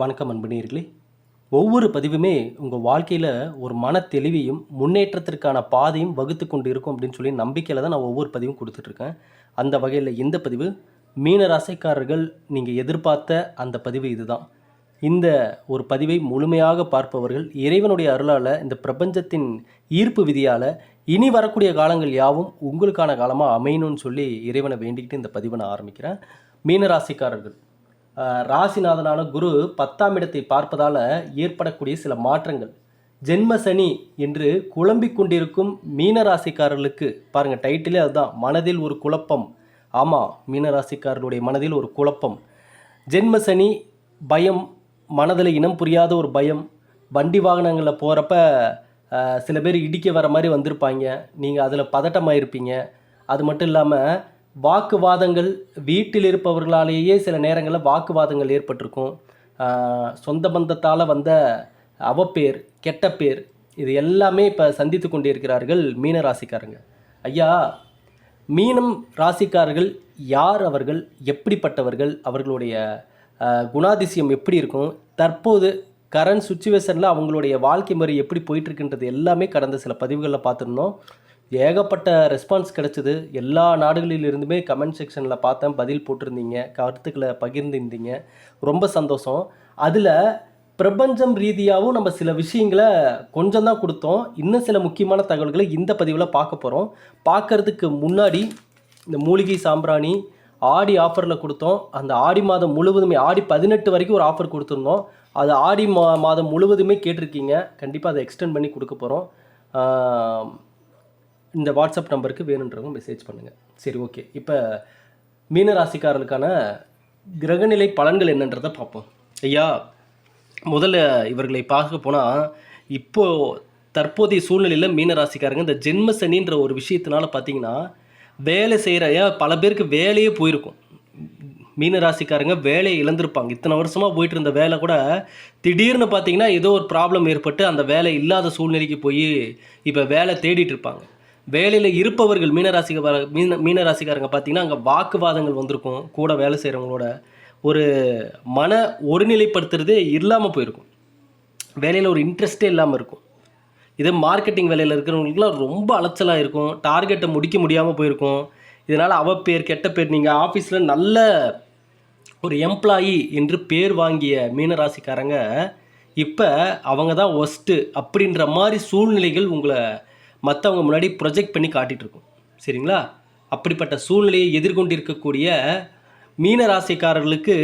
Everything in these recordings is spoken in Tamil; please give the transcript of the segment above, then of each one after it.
வணக்கம் அன்புநீர்களே ஒவ்வொரு பதிவுமே உங்கள் வாழ்க்கையில் ஒரு மன தெளிவையும் முன்னேற்றத்திற்கான பாதையும் வகுத்து கொண்டு இருக்கும் அப்படின்னு சொல்லி நம்பிக்கையில் தான் நான் ஒவ்வொரு பதிவும் கொடுத்துட்ருக்கேன். அந்த வகையில் இந்த பதிவு மீன ராசிக்காரர்கள் நீங்கள் எதிர்பார்த்த அந்த பதிவு இதுதான். இந்த ஒரு பதிவை முழுமையாக பார்ப்பவர்கள் இறைவனுடைய அருளால் இந்த பிரபஞ்சத்தின் ஈர்ப்பு விதியால் இனி வரக்கூடிய காலங்கள் யாவும் உங்களுக்கான காலமாக அமையணும்னு சொல்லி இறைவனை வேண்டிக்கிட்டு இந்த பதிவை நான் ஆரம்பிக்கிறேன். மீன ராசிக்காரர்கள் ராசிநாதனான குரு பத்தாம் இடத்தை பார்ப்பதால் ஏற்படக்கூடிய சில மாற்றங்கள். ஜென்ம சனி என்று குழம்பிக் கொண்டிருக்கும் மீன ராசிக்காரர்களுக்கு பாருங்கள் டைட்டிலே அதுதான் மனதில் ஒரு குழப்பம். ஆமாம் மீனராசிக்காரர்களுடைய மனதில் ஒரு குழப்பம். ஜென்ம சனி பயம் மனதில் இனம் புரியாத ஒரு பயம். வண்டி வாகனங்களில் போகிறப்ப சில பேர் இடிக்க வர மாதிரி வந்திருப்பாங்க. நீங்கள் அதில் பதட்டமாக இருப்பீங்க அது மட்டும் இல்லாமல் வாக்குவாதங்கள் வீட்டில் இருப்பவர்களாலேயே சில நேரங்களில் வாக்குவாதங்கள் ஏற்பட்டிருக்கும். சொந்த பந்தத்தால் வந்த அவப்பேர் கெட்ட பேர் இது எல்லாமே இப்போ சந்தித்து கொண்டிருக்கிறார்கள் மீன ராசிக்காரங்க. ஐயா மீனம் ராசிக்காரர்கள் யார் அவர்கள்? எப்படிப்பட்டவர்கள்? அவர்களுடைய குணாதிசயம் எப்படி இருக்கும்? தற்போது கரண்ட் சுச்சுவேஷனில் அவங்களுடைய வாழ்க்கை முறை எப்படி போயிட்டுருக்குன்றது எல்லாமே கடந்த சில பதிவுகளில் பார்த்துருந்தோம். ஏகப்பட்ட ரெஸ்பான்ஸ் கிடச்சிது. எல்லா நாடுகளிலிருந்துமே கமெண்ட் செக்ஷனில் பார்த்தேன். பதில் போட்டிருந்தீங்க. கருத்துக்களை பகிர்ந்திருந்தீங்க. ரொம்ப சந்தோஷம். அதில் பிரபஞ்சம் ரீதியாகவும் நம்ம சில விஷயங்களை கொஞ்சம் தான் கொடுத்தோம். இன்னும் சில முக்கியமான தகவல்களை இந்த பதிவில் பார்க்க போகிறோம் பார்க்கறதுக்கு முன்னாடி இந்த மூலிகை சாம்பிராணி ஆடி ஆஃபரில் கொடுத்தோம். அந்த ஆடி மாதம் முழுவதுமே ஆடி பதினெட்டு வரைக்கும் ஒரு ஆஃபர் கொடுத்துருந்தோம். அது ஆடி மா மாதம் முழுவதுமே கேட்டிருக்கீங்க. கண்டிப்பாக அதை எக்ஸ்டெண்ட் பண்ணி கொடுக்க போகிறோம் இந்த வாட்ஸ்அப் நம்பருக்கு வேணுன்றவங்க மெசேஜ் பண்ணுங்கள் சரி ஓகே இப்போ மீனராசிக்காரர்களுக்கான கிரகநிலை பலன்கள் என்னன்றதை பார்ப்போம். ஐயா முதல்ல இவர்களை பார்க்க போனால் இப்போது தற்போதைய சூழ்நிலையில் மீனராசிக்காரங்க இந்த ஜென்ம சனின்ற ஒரு விஷயத்தினால பார்த்தீங்கன்னா வேலை செய்கிற ஏன் பல பேருக்கு வேலையே போயிருக்கும். மீனராசிக்காரங்க வேலையை இழந்திருப்பாங்க. இத்தனை வருஷமாக போயிட்டு இருந்த வேலை கூட திடீர்னு பார்த்தீங்கன்னா ஏதோ ஒரு ப்ராப்ளம் ஏற்பட்டு அந்த வேலை இல்லாத சூழ்நிலைக்கு போய் இப்போ வேலை தேடிட்டு இருப்பாங்க. வேலையில் இருப்பவர்கள் மீனராசிக்கார மீன மீனராசிக்காரங்க பார்த்தீங்கன்னா அங்கே வாக்குவாதங்கள் வந்திருக்கும். கூட வேலை செய்கிறவங்களோட ஒரு மன ஒருநிலைப்படுத்துறதே இல்லாமல் போயிருக்கும். வேலையில் ஒரு இன்ட்ரெஸ்டே இல்லாமல் இருக்கும். இதே மார்க்கெட்டிங் வேலையில் இருக்கிறவங்களுக்குலாம் ரொம்ப அலைச்சலாக இருக்கும். டார்கெட்டை முடிக்க முடியாமல் போயிருக்கும். இதனால் அவ பேர் கெட்ட பேர் நீங்கள் ஆஃபீஸில் நல்ல ஒரு எம்ப்ளாயி என்று பேர் வாங்கிய மீனராசிக்காரங்க இப்போ அவங்க தான் ஒஸ்ட்டு அப்படின்ற மாதிரி சூழ்நிலைகள் உங்களை மற்றவங்க முன்னாடி ப்ரொஜெக்ட் பண்ணி காட்டிகிட்டு இருக்கும் சரிங்களா? அப்படிப்பட்ட சூழ்நிலையை எதிர்கொண்டிருக்கக்கூடிய மீனராசிக்காரர்களுக்கு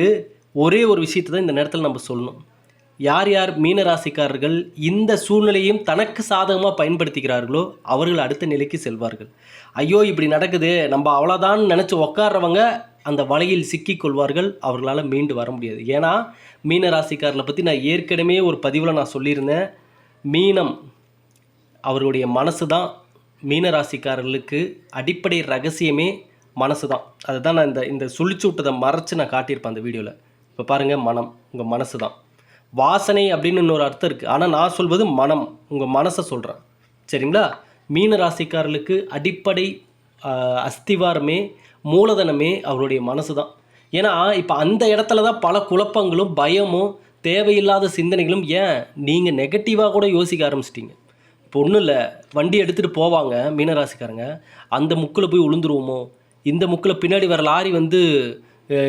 ஒரே ஒரு விஷயத்தை தான் இந்த நேரத்தில் நம்ம சொல்லணும். யார் யார் மீனராசிக்காரர்கள் இந்த சூழ்நிலையும் தனக்கு சாதகமாக பயன்படுத்திக்கிறார்களோ அவர்கள் அடுத்த நிலைக்கு செல்வார்கள். ஐயோ இப்படி நடக்குது. நம்ம அவ்வளோதான் நினச்சி உக்காடுறவங்க அந்த வலையில் சிக்கிக் கொள்வார்கள். அவர்களால் மீண்டு வர முடியாது. ஏன்னா மீனராசிக்காரர்களை பற்றி நான் ஏற்கனவே ஒரு பதிவில் நான் சொல்லியிருந்தேன். மீனம் அவருடைய மனசு தான் மீனராசிக்காரர்களுக்கு அடிப்படை ரகசியமே மனசு தான் அதை தான் நான் இந்த இந்த சுழிச்சு விட்டதை மறைச்சு நான் காட்டியிருப்பேன் அந்த வீடியோவில் இப்போ பாருங்கள் மனம் உங்கள் மனசு தான் வாசனை அப்படின்னு இன்னொரு அர்த்தம் இருக்குது ஆனால் நான் சொல்வது மனம் உங்கள் மனசை சொல்கிறேன் சரிங்களா? மீன ராசிக்காரர்களுக்கு அடிப்படை அஸ்திவாரமே மூலதனமே அவருடைய மனசு தான் ஏன்னா இப்போ அந்த இடத்துல தான் பல குழப்பங்களும் பயமும் தேவையில்லாத சிந்தனைகளும் ஏன் நீங்கள் நெகட்டிவாக கூட யோசிக்க ஆரம்பிச்சிட்டிங்க? இப்போ ஒன்றும் இல்லை வண்டி எடுத்துகிட்டு போவாங்க மீனராசிக்காரங்க. அந்த முக்கில் போய் விழுந்துருவோமோ இந்த முக்கில் பின்னாடி வர லாரி வந்து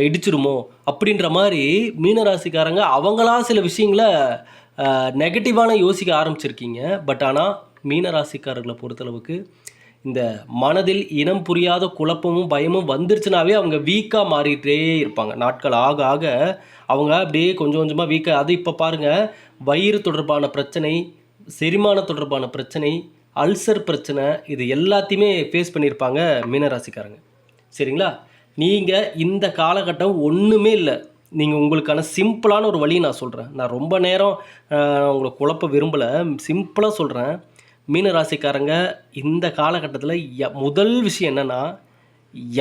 இடிச்சிருமோ? அப்படின்ற மாதிரி மீனராசிக்காரங்க அவங்களா சில விஷயங்களை நெகட்டிவான யோசிக்க ஆரம்பிச்சிருக்கீங்க. பட் ஆனால் மீனராசிக்காரர்களை பொறுத்தளவுக்கு இந்த மனதில் இனம் புரியாத குழப்பமும் பயமும் வந்துருச்சுனாவே அவங்க வீக்காக மாறிட்டே இருப்பாங்க. நாட்கள் ஆக ஆக அவங்க அப்படியே கொஞ்சம் கொஞ்சமாக வீக்காக அது இப்போ பாருங்கள் வயிறு தொடர்பான பிரச்சனை செரிமான தொடர்பான பிரச்சனை அல்சர் பிரச்சனை இது எல்லாத்தையுமே ஃபேஸ் பண்ணியிருப்பாங்க மீனராசிக்காரங்க. சரிங்களா? நீங்கள் இந்த காலகட்டம் ஒன்றுமே இல்லை. நீங்கள் உங்களுக்கான சிம்பிளான ஒரு வழியை நான் சொல்கிறேன் நான் ரொம்ப நேரம் உங்களை குழப்ப விரும்பலை. சிம்பிளாக சொல்கிறேன் மீனராசிக்காரங்க இந்த காலகட்டத்தில் முதல் விஷயம் என்னென்னா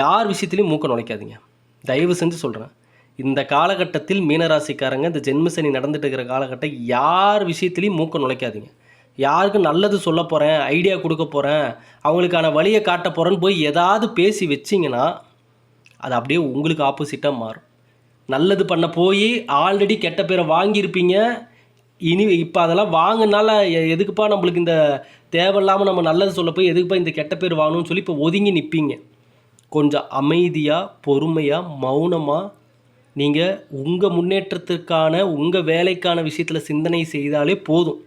யார் விஷயத்துலையும் மூக்க நுழைக்காதீங்க. தயவு செஞ்சு சொல்கிறேன் இந்த காலகட்டத்தில் மீனராசிக்காரங்க இந்த ஜென்மசனி நடந்துட்டு இருக்கிற காலகட்டம் யார் விஷயத்துலையும் மூக்க நுழைக்காதீங்க. யாருக்கும் நல்லது சொல்ல போகிறேன் ஐடியா கொடுக்க போகிறேன் அவங்களுக்கான வழியை காட்ட போகிறேன்னு போய் ஏதாவது பேசி வச்சிங்கன்னா அது அப்படியே உங்களுக்கு ஆப்போசிட்டாக மாறும். நல்லது பண்ண போய் ஆல்ரெடி கெட்ட பேரை வாங்கியிருப்பீங்க. இனி இப்போ அதெல்லாம் வாங்கினால எதுக்குப்பா நம்மளுக்கு இந்த தேவையில்லாமல் நம்ம நல்லது சொல்ல போய் எதுக்குப்பா இந்த கெட்ட பேர் வாங்கணும்னு சொல்லி இப்போ ஒதுங்கி நிற்பீங்க கொஞ்சம் அமைதியாக பொறுமையாக மௌனமாக நீங்கள் உங்கள் முன்னேற்றத்திற்கான உங்கள் வேலைக்கான விஷயத்தில் சிந்தனை செய்தாலே போதும்.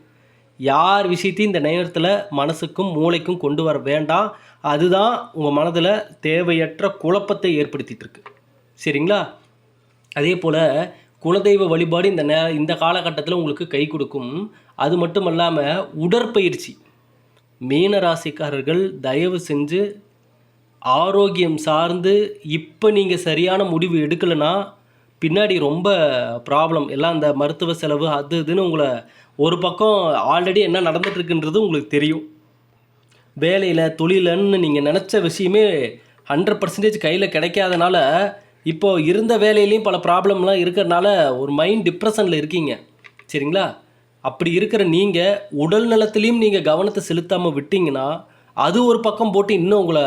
யார் விஷயத்தையும் இந்த நேரத்தில் மனசுக்கும் மூளைக்கும் கொண்டு வர வேண்டாம். அதுதான் உங்கள் மனதில் தேவையற்ற குழப்பத்தை ஏற்படுத்திட்டு இருக்கு சரிங்களா? அதே போல் குலதெய்வ வழிபாடு இந்த நே இந்த காலகட்டத்தில் உங்களுக்கு கை கொடுக்கும். அது மட்டும் இல்லாமல் உடற்பயிற்சி. மீன ராசிக்காரர்கள் தயவு செஞ்சு ஆரோக்கியம் சார்ந்து இப்போ நீங்கள் சரியான முடிவு எடுக்கலைன்னா பின்னாடி ரொம்ப ப்ராப்ளம் எல்லாம் அந்த மருத்துவ செலவு அது இதுன்னு உங்களை ஒரு பக்கம் ஆல்ரெடி என்ன நடந்துகிட்ருக்குன்றது உங்களுக்கு தெரியும். வேலையில் தொழிலன்னு நீங்கள் நினச்ச விஷயமே ஹண்ட்ரட் பர்சன்டேஜ் கையில் கிடைக்காதனால இப்போ இருந்த வேலையிலையும் பல ப்ராப்ளம்லாம் இருக்கிறனால ஒரு மைண்ட் டிப்ரெஷனில் இருக்கீங்க. சரிங்களா? அப்படி இருக்கிற நீங்கள் உடல் நலத்துலேயும் நீங்கள் கவனத்தை செலுத்தாமல் விட்டிங்கன்னா அது ஒரு பக்கம் போட்டு இன்னும் உங்களை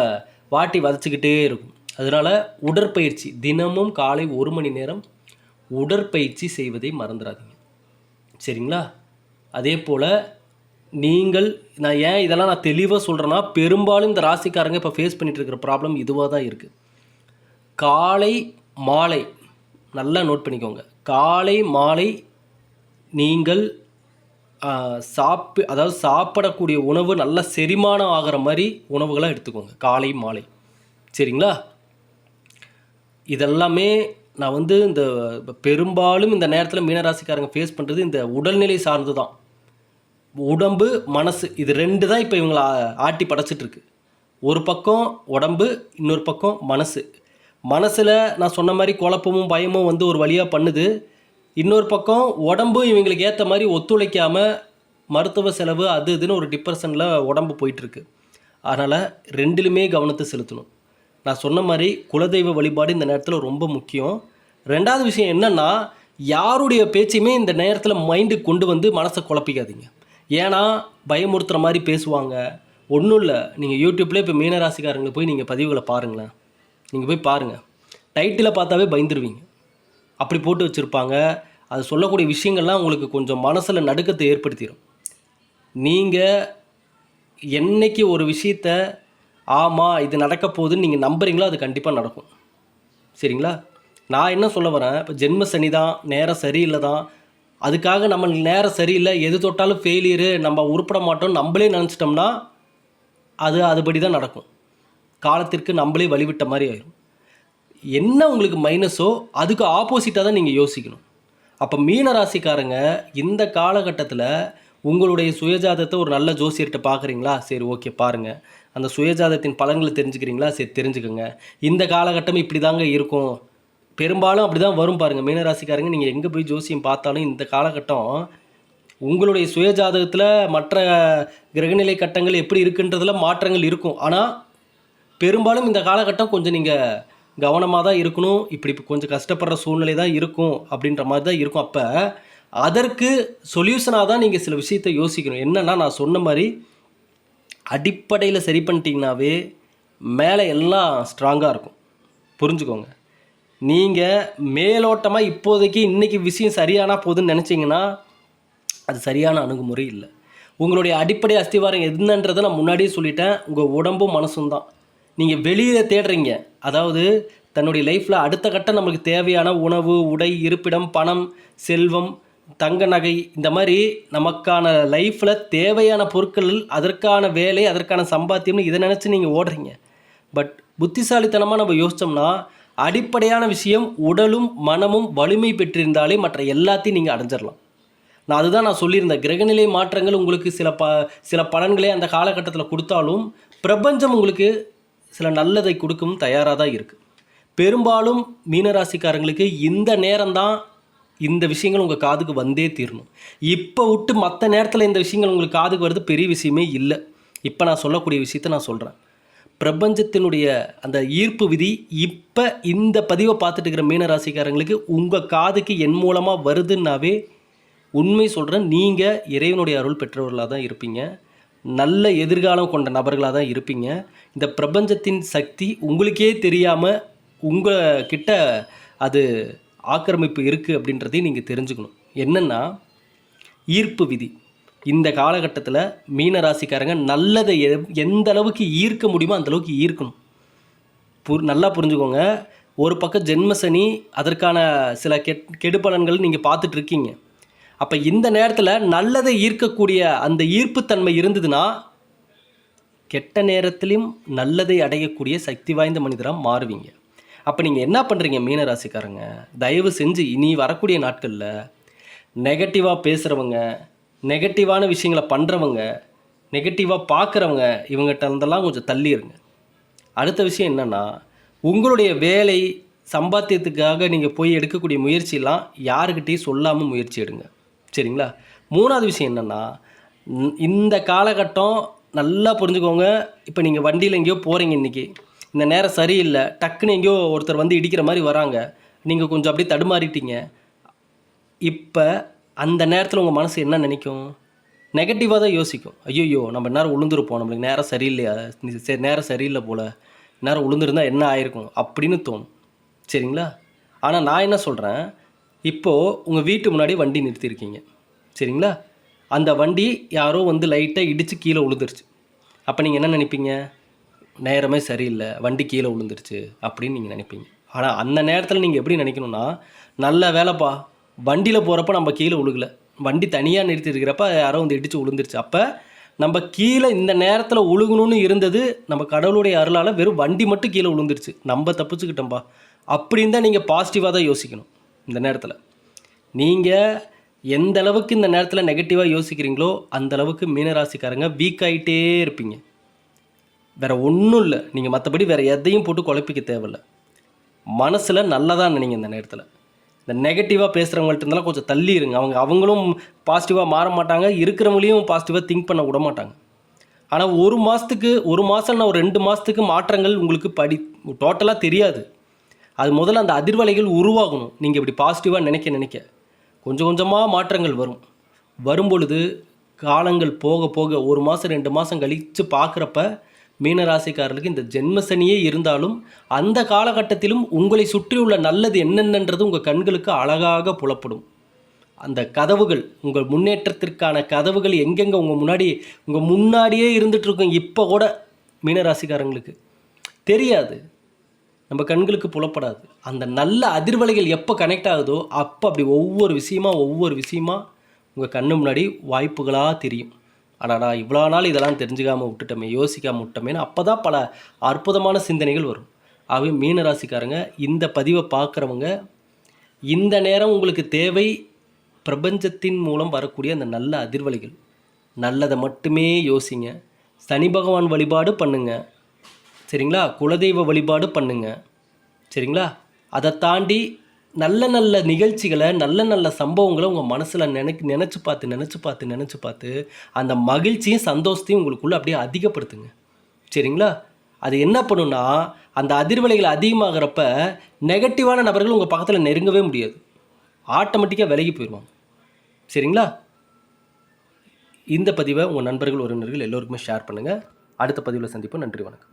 வாட்டி வதச்சிக்கிட்டே இருக்கும். அதனால் உடற்பயிற்சி தினமும் காலை ஒரு மணி நேரம் உடற்பயிற்சி செய்வதை மறந்துடாதீங்க சரிங்களா? அதே போல் நீங்கள் நான் ஏன் இதெல்லாம் நான் தெளிவாக சொல்கிறேன்னா பெரும்பாலும் இந்த ராசிக்காரங்க இப்போ ஃபேஸ் பண்ணிகிட்டு இருக்கிற ப்ராப்ளம் இதுவாக தான் இருக்குது காலை மாலை நல்லா நோட் பண்ணிக்கோங்க. காலை மாலை நீங்கள் சாப்பி அதாவது சாப்பிடக்கூடிய உணவு நல்ல செரிமானம் ஆகிற மாதிரி உணவுகளாக எடுத்துக்கோங்க. காலை மாலை. சரிங்களா? இதெல்லாமே நான் வந்து இந்த பெரும்பாலும் இந்த நேரத்தில் மீனராசிக்காரங்க ஃபேஸ் பண்ணுறது இந்த உடல்நிலை சார்ந்து தான் உடம்பு மனசு இது ரெண்டு தான் இப்போ இவங்களை ஆட்டி படைச்சிட்ருக்கு. ஒரு பக்கம் உடம்பு இன்னொரு பக்கம் மனசு. மனசில் நான் சொன்ன மாதிரி குழப்பமும் பயமும் வந்து ஒரு வழியாக பண்ணுது. இன்னொரு பக்கம் உடம்பு இவங்களுக்கு ஏற்ற மாதிரி ஒத்துழைக்காமல் மருத்துவ செலவு அது இதுன்னு ஒரு டிப்ரெஷனில் உடம்பு போயிட்டுருக்கு அதனால் ரெண்டிலுமே கவனத்தை செலுத்தணும். நான் சொன்ன மாதிரி குலதெய்வ வழிபாடு இந்த நேரத்தில் ரொம்ப முக்கியம். ரெண்டாவது விஷயம் என்னென்னா யாருடைய பேச்சையுமே இந்த நேரத்தில் மைண்டுக்கு கொண்டு வந்து மனசை குழப்பிக்காதீங்க. ஏன்னா பயமுறுத்துகிற மாதிரி பேசுவாங்க. ஒன்றும் இல்லை. நீங்கள் யூடியூப்லேயே இப்போ மீனராசிக்காரங்க போய் நீங்கள் பதிவுகளை பாருங்களேன். நீங்கள் போய் பாருங்கள் டைட்டில் பார்த்தாவே பயந்துருவீங்க. அப்படி போட்டு வச்சுருப்பாங்க. அது சொல்லக்கூடிய விஷயங்கள்லாம் உங்களுக்கு கொஞ்சம் மனசில் நடுக்கத்தை ஏற்படுத்திடும் நீங்கள் என்னைக்கு ஒரு விஷயத்த ஆமாம் இது நடக்க போகுதுன்னு நீங்கள் நம்புறீங்களோ அது கண்டிப்பாக நடக்கும். சரிங்களா? நான் என்ன சொல்ல வரேன் இப்போ ஜென்ம சனி தான் நேரம் சரியில்லை தான் அதுக்காக நம்ம நேரம் சரியில்லை எது தொட்டாலும் ஃபெயிலியரு நம்ம உருப்பட மாட்டோம் நம்மளே நினச்சிட்டோம்னா அது அதுபடி தான் நடக்கும். காலத்திற்கு நம்மளே வழிவிட்ட மாதிரி ஆயிடும் என்ன உங்களுக்கு மைனஸோ அதுக்கு ஆப்போசிட்டாக தான் நீங்கள் யோசிக்கணும். அப்போ மீன ராசிக்காரங்க இந்த காலகட்டத்தில் உங்களுடைய சுயஜாதத்தை ஒரு நல்ல ஜோசியர்கிட்ட பார்க்குறீங்களா? சரி ஓகே பாருங்கள் அந்த சுயஜாதத்தின் பலன்களை தெரிஞ்சுக்கிறீங்களா? சரி தெரிஞ்சுக்கோங்க. இந்த காலகட்டம் இப்படி தாங்க இருக்கும். பெரும்பாலும் அப்படி தான் வரும் பாருங்கள் மீனராசிக்காரங்க நீங்கள் எங்கே போய் ஜோசியம் பார்த்தாலும் இந்த காலகட்டம் உங்களுடைய சுயஜாதகத்தில் மற்ற கிரகநிலை கட்டங்கள் எப்படி இருக்குன்றதில் மாற்றங்கள் இருக்கும். ஆனால் பெரும்பாலும் இந்த காலகட்டம் கொஞ்சம் நீங்கள் கவனமாக தான் இருக்கணும். இப்படி கொஞ்சம் கஷ்டப்படுற சூழ்நிலை தான் இருக்கும் அப்படின்ற மாதிரி தான் இருக்கும். அப்போ அதற்கு சொல்யூஷனாக தான் நீங்கள் சில விஷயத்தை யோசிக்கணும். என்னென்னா நான் சொன்ன மாதிரி அடிப்படையில் சரி பண்ணிட்டீங்கனாவே மேலே எல்லாம் ஸ்ட்ராங்காக இருக்கும். புரிஞ்சுக்கோங்க. நீங்கள் மேலோட்டமாக இப்போதைக்கு இன்றைக்கி விஷயம் சரியானா போதுன்னு நினச்சிங்கன்னா அது சரியான அணுகுமுறை இல்லை. உங்களுடைய அடிப்படை அஸ்திவாரம் என்னன்றதை நான் முன்னாடியே சொல்லிட்டேன். உங்கள் உடம்பும் மனசும் தான். நீங்கள் வெளியில் தேடுறீங்க. அதாவது தன்னுடைய லைஃப்பில் அடுத்த கட்டம் நம்மளுக்கு தேவையான உணவு உடை இருப்பிடம் பணம் செல்வம் தங்க நகை இந்த மாதிரி நமக்கான லைஃப்பில் தேவையான பொருட்கள் அதற்கான வேலை அதற்கான சம்பாத்தியம்னு இதை நினச்சி நீங்கள் ஓடுறீங்க. பட் புத்திசாலித்தனமாக நம்ம யோசித்தோம்னா அடிப்படையான விஷயம் உடலும் மனமும் வலிமை பெற்றிருந்தாலே மற்ற எல்லாத்தையும் நீங்கள் அடைஞ்சிடலாம் நான் அதுதான் நான் சொல்லியிருந்தேன். கிரகநிலை மாற்றங்கள் உங்களுக்கு சில ப சில பலன்களை அந்த காலகட்டத்தில் கொடுத்தாலும் பிரபஞ்சம் உங்களுக்கு சில நல்லதை கொடுக்கும் தயாராக தான் இருக்குது பெரும்பாலும் மீனராசிக்காரங்களுக்கு இந்த நேரம்தான் இந்த விஷயங்கள் உங்கள் காதுக்கு வந்தே தீரணும். இப்போ விட்டு மற்ற நேரத்தில் இந்த விஷயங்கள் உங்களுக்கு காதுக்கு வருது பெரிய விஷயமே இல்லை. இப்போ நான் சொல்லக்கூடிய விஷயத்த நான் சொல்கிறேன் பிரபஞ்சத்தினுடைய அந்த ஈர்ப்பு விதி இப்போ இந்த பதிவை பார்த்துட்டு இருக்கிற மீனராசிக்காரங்களுக்கு உங்கள் காதுக்கு என் மூலமாக வருதுன்னாவே உண்மை சொல்கிறேன் நீங்கள் இறைவனுடைய அருள் பெற்றவர்களாக தான் இருப்பீங்க. நல்ல எதிர்காலம் கொண்ட நபர்களாக தான் இருப்பீங்க. இந்த பிரபஞ்சத்தின் சக்தி உங்களுக்கே தெரியாமல் உங்கள் கிட்ட அது ஆக்கிரமிப்பு இருக்குது அப்படின்றதையும் நீங்கள் தெரிஞ்சுக்கணும். என்னென்னா ஈர்ப்பு விதி. இந்த காலகட்டத்தில் மீன ராசிக்காரங்க நல்லதை எ- எந்த அளவுக்கு ஈர்க்க முடியுமோ அந்தளவுக்கு ஈர்க்கணும். புர் நல்லா புரிஞ்சுக்கோங்க. ஒரு பக்கம் ஜென்மசனி அதற்கான சில கெட் கெடுபலன்கள் நீங்கள் பார்த்துட்ருக்கீங்க. அப்போ இந்த நேரத்தில் நல்லதை ஈர்க்கக்கூடிய அந்த ஈர்ப்புத்தன்மை இருந்ததுன்னா கெட்ட நேரத்திலும் நல்லதை அடையக்கூடிய சக்தி வாய்ந்த மனிதராக மாறுவீங்க. அப்போ நீங்கள் என்ன பண்ணுறீங்க மீனராசிக்காரங்க? தயவு செஞ்சு இனி வரக்கூடிய நாட்களில் நெகட்டிவாக பேசுகிறவங்க நெகட்டிவான விஷயங்களை பண்ணுறவங்க நெகட்டிவாக பார்க்குறவங்க இவங்ககிட்ட இருந்தெல்லாம் கொஞ்சம் தள்ளிடுங்க அடுத்த விஷயம் என்னென்னா உங்களுடைய வேலை சம்பாத்தியத்துக்காக நீங்கள் போய் எடுக்கக்கூடிய முயற்சியெல்லாம் யாருக்கிட்டையும் சொல்லாமல் முயற்சி எடுங்க. சரிங்களா? மூணாவது விஷயம் என்னென்னா இந்த காலகட்டம் நல்லா புரிஞ்சுக்கோங்க. இப்போ நீங்கள் வண்டியில் எங்கேயோ போகிறீங்க இன்றைக்கி இந்த நேரம் சரியில்லை டக்குன்னு எங்கேயோ ஒருத்தர் வந்து இடிக்கிற மாதிரி வராங்க. நீங்கள் கொஞ்சம் அப்படியே தடுமாறிட்டீங்க. இப்போ அந்த நேரத்தில் உங்கள் மனசு என்ன நினைக்கும்? நெகட்டிவாக தான் யோசிக்கும். ஐயோ நம்ம நேரம் உளுந்துருப்போம். நம்மளுக்கு நேரம் சரியில்லையா? சரி நேரம் சரியில்லை போல். நேரம் உளுந்துருந்தால் என்ன ஆயிருக்கும்? அப்படின்னு தோணும். சரிங்களா? ஆனால் நான் என்ன சொல்கிறேன் இப்போது உங்கள் வீட்டு முன்னாடி வண்டி நிறுத்தியிருக்கீங்க சரிங்களா? அந்த வண்டி யாரோ வந்து லைட்டாக இடித்து கீழே விழுந்துருச்சு அப்போ நீங்கள் என்ன நினைப்பீங்க? நேரமே சரியில்லை வண்டி கீழே விழுந்துருச்சு அப்படின்னு நீங்கள் நினைப்பீங்க. ஆனால் அந்த நேரத்தில் நீங்கள் எப்படி நினைக்கணும்னா நல்ல வேலைப்பா வண்டியில் போகிறப்ப நம்ம கீழே விழுகல. வண்டி தனியாக நிறுத்தி இருக்கிறப்ப யாரோ வந்து இடித்து விழுந்துருச்சு. அப்போ நம்ம கீழே இந்த நேரத்தில் உழுகணும்னு இருந்தது நம்ம கடவுளுடைய அருளால் வெறும் வண்டி மட்டும் கீழே விழுந்துருச்சு. நம்ம தப்பிச்சுக்கிட்டோம்பா. அப்படின்னு தான் நீங்கள் பாசிட்டிவாக தான் யோசிக்கணும் இந்த நேரத்தில். நீங்கள் எந்த அளவுக்கு இந்த நேரத்தில் நெகட்டிவாக யோசிக்கிறீங்களோ அந்த அளவுக்கு மீனராசிக்காரங்க வீக் ஆகிட்டே இருப்பீங்க. வேறு ஒன்றும் இல்லை. நீங்கள் மற்றபடி வேறு எதையும் போட்டு குழப்பிக்க தேவையில்ல. மனசில் நல்லதாக நினைங்க இந்த நேரத்தில். இந்த நெகட்டிவாக பேசுகிறவங்கள்ட்ட இருந்தாலும் கொஞ்சம் தள்ளி இருங்க. அவங்க அவங்களும் பாசிட்டிவாக மாற மாட்டாங்க. இருக்கிறவங்களையும் பாசிட்டிவாக திங்க் பண்ண விட மாட்டாங்க. ஆனால் ஒரு மாதத்துக்கு ஒரு மாதம்னா ஒரு ரெண்டு மாதத்துக்கு மாற்றங்கள் உங்களுக்கு படி டோட்டலாக தெரியாது. அது முதல்ல அந்த அதிர்வலைகள் உருவாகணும். நீங்கள் இப்படி பாசிட்டிவாக நினைக்க நினைக்க. கொஞ்சம் கொஞ்சமாக மாற்றங்கள் வரும். வரும்பொழுது காலங்கள் போக போக ஒரு மாதம் ரெண்டு மாதம் கழித்து பார்க்குறப்ப மீனராசிக்காரர்களுக்கு இந்த ஜென்மசனியே இருந்தாலும் அந்த காலகட்டத்திலும் உங்களை சுற்றியுள்ள நல்லது என்னென்னன்றது உங்கள் கண்களுக்கு அழகாக புலப்படும். அந்த கதவுகள் உங்கள் முன்னேற்றத்திற்கான கதவுகள் எங்கெங்கே உங்கள் முன்னாடி உங்கள் முன்னாடியே இருந்துகிட்ருக்கும் இப்போ கூட மீனராசிக்காரங்களுக்கு. தெரியாது. நம்ம கண்களுக்கு புலப்படாது. அந்த நல்ல அதிர்வலைகள் எப்போ கனெக்ட் ஆகுதோ அப்போ அப்படி ஒவ்வொரு விஷயமா ஒவ்வொரு விஷயமா உங்கள் கண்ணு முன்னாடி வாய்ப்புகளாக தெரியும். அடாடா இவ்வளோ நாள் இதெல்லாம் தெரிஞ்சுக்காமல் விட்டுட்டோமே யோசிக்காமல் விட்டோமேன்னு அப்போ தான் பல அற்புதமான சிந்தனைகள் வரும். ஆகவே மீனராசிக்காரங்க இந்த பதிவை பார்க்குறவங்க இந்த நேரம் உங்களுக்கு தேவை பிரபஞ்சத்தின் மூலம் வரக்கூடிய அந்த நல்ல அதிர்வலைகள். நல்லதை மட்டுமே யோசிங்க. சனி பகவான் வழிபாடு பண்ணுங்க. சரிங்களா? குலதெய்வ வழிபாடு பண்ணுங்க. சரிங்களா? அதை தாண்டி நல்ல நல்ல நிகழ்ச்சிகளை நல்ல நல்ல சம்பவங்களை உங்கள் மனசில் நினைக் நினச்சி பார்த்து நினச்சி பார்த்து நினச்சி பார்த்து அந்த மகிழ்ச்சியும் சந்தோஷத்தையும் உங்களுக்குள்ளே அப்படியே அதிகப்படுத்துங்க. சரிங்களா? அது என்ன பண்ணுன்னா அந்த அதிர்வலைகள் அதிகமாகிறப்ப நெகட்டிவான நபர்கள் உங்கள் பக்கத்தில் நெருங்கவே முடியாது. ஆட்டோமேட்டிக்காக விலகி போயிடுவாங்க சரிங்களா? இந்த பதிவை உங்கள் நண்பர்கள் உறவினர்கள் எல்லோருக்குமே ஷேர் பண்ணுங்கள் அடுத்த பதிவில் சந்திப்போம். நன்றி வணக்கம்.